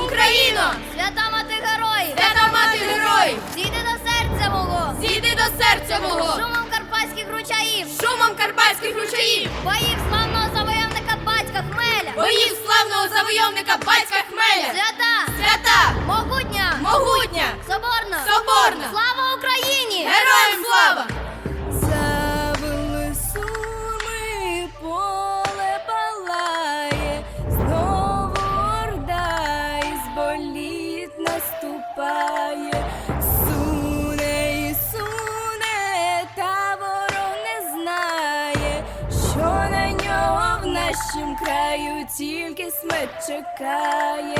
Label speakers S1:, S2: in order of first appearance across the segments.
S1: Україно!
S2: Свята мати героїв!
S1: Свята мати героїв!
S2: Зійди до серця мого!
S1: Зійди до серця мого!
S2: Шумом карпатських ручаїв!
S1: Шумом карпатських ручаїв!
S2: Боїв славного завойовника батька Хмеля!
S1: Боїв славного завойовника батька Хмеля!
S2: Свята!
S1: Свята!
S2: Могутня!
S1: Могутня!
S2: Соборна!
S1: Соборна!
S2: Слава Україні!
S1: Героям слава!
S3: Нашім краю тільки смерть чекає.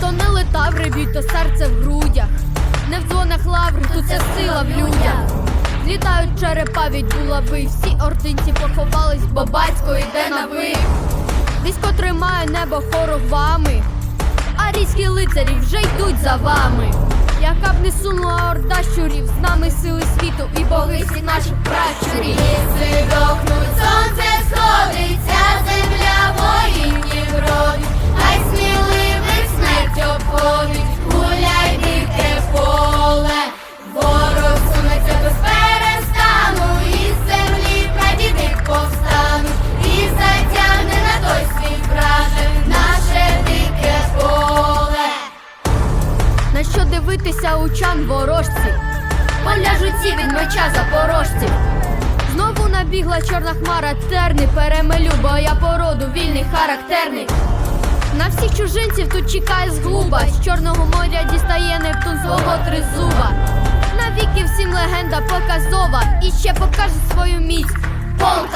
S4: То не летаври б'ють, то серце в грудях. Не в дзвонах лаври, тут це сила в людях. Літають черепа від булави, всі ординці поховались, бо батько йде на ви. Військо тримає небо хорогвами, а різкі лицарі вже йдуть за вами. Яка б не сунула орда щурів, з нами сили світу і боги всіх наших пращурів. Учан ворожці? Поляжуть ці від меча запорожців. Знову набігла чорна хмара терни, перемелю, бо я породу вільний характерний. На всіх чужинців тут чекає згуба. З чорного моря дістає Нептун свого тризуба. Навіки всім легенда показова. І ще покаже свою міць. Полк